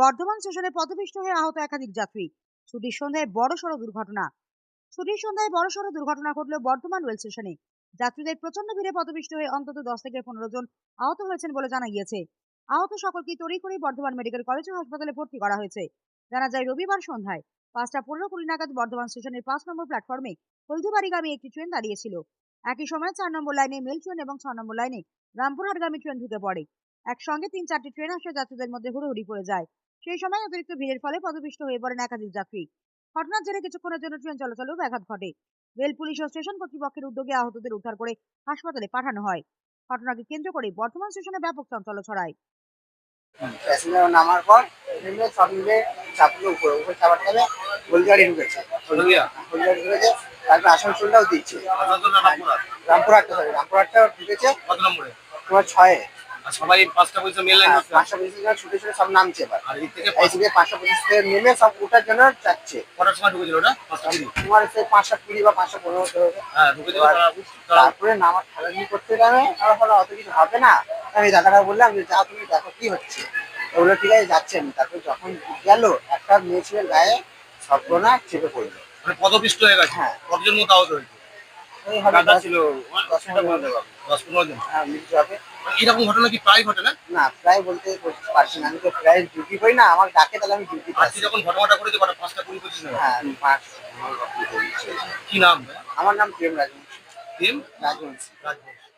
বর্ধমান স্টেশনে পথপিষ্ট হয়ে আহত একাধিক যাত্রী। ছুটির সন্ধ্যায় বড়সড় দুর্ঘটনা। ছুটির সন্ধ্যায় বড়সড় দুর্ঘটনা ঘটল বর্ধমান রেল স্টেশনে। যাত্রীদের প্রচণ্ড ভিড়ে পথপিষ্ট হয়ে অন্তত দশ থেকে পনেরো জন আহত হয়েছেন বলে জানা গিয়েছে। আহত সকলকে তড়িঘড়ি বর্ধমান মেডিকেল কলেজ ও হাসপাতালে ভর্তি করা হয়েছে। জানা যায়, রবিবার সন্ধ্যায় পাঁচটা পনেরো কুড়ি নাগাদ বর্ধমান স্টেশনের পাঁচ নম্বর প্ল্যাটফর্মে হলদিবাড়িগামী একটি ট্রেন দাঁড়িয়েছিল। একই সময় চার নম্বর লাইনে মেল ট্রেন এবং ছ নম্বর লাইনে রামপুরহাটগামী ট্রেন ঢুকে পড়ে। একসঙ্গে তিন চারটি ট্রেন আসে যাত্রীদের মধ্যে হুড়োহুড়ি পড়ে যায়। সেই সময় অতিরিক্ত ভিড়ের ফলে পদপিষ্ট হয়ে পড়েন একাধিক যাত্রী। ঘটনার জেরে কিছুক্ষণের জন্য ট্রেন চলাচলেও ব্যাঘাত ঘটে। রেল পুলিশ ও স্টেশন কর্তৃপক্ষের উদ্যোগে আহতদের উদ্ধার করে হাসপাতালে পাঠানো হয়। ঘটনাকে কেন্দ্র করে বর্তমান স্টেশনে ব্যাপক চাঞ্চল্য ছড়ায়। প্যাসেঞ্জার নামার পর নেমে সব মিলে চাপলো উপরে উপরে চাপার টাইমে হলদিয়ারি ঢুকেছে। হলদিয়া? হলদিয়ারি ঢুকেছে তারপর আসানসোলটাও দিচ্ছে। রামপুরহাট? রামপুরহাটটা সরি রামপুরহাটটাও ঢুকেছে। তোমার ছয়ে। সবাই পাঁচটা পয়সা মেল লাইন হ্যাঁ, পাঁচশো ছুটে ছুটে সব নামছে এবার। আর থেকে থেকে পঁচিশ থেকে নেমে সব ওঠার জন্য যাচ্ছে কটার সময় ঢুকেছিল ওটা? পাঁচটা তোমার সেই পাঁচশো কুড়ি বা পাঁচশো পনেরো হ্যাঁ তারপরে নামার করতে যাবে অত কিছু হবে না। আমি দাদাটা বললাম যে যা তুমি দেখো কি হচ্ছে। ওগুলো ঠিক আছে যাচ্ছে আমি। তারপরে যখন গেল একটা মেয়ে ছিলেন গায়ে সর্বনা চেপে পড়ল। মানে পদপিষ্ট হয়ে গেছে? হ্যাঁ। কতজন মতো আহত হয়েছে? ছিল দশ পনেরো জন। দশ পনেরো জন। হ্যাঁ এরকম ঘটনা কি প্রায় ঘটে না? না প্রায় বলতে পারছি না। আমি তো প্রায় ডিউটি করি না আমার ডাকে তাহলে আমি ডিউটি আজকে যখন ঘটনাটা করেছে কটা পাঁচটা কুড়ি পঁচিশ হ্যাঁ পাঁচ। কি নাম? আমার নাম প্রেম রাজবংশী। প্রেম? রাজবংশী। রাজবংশী।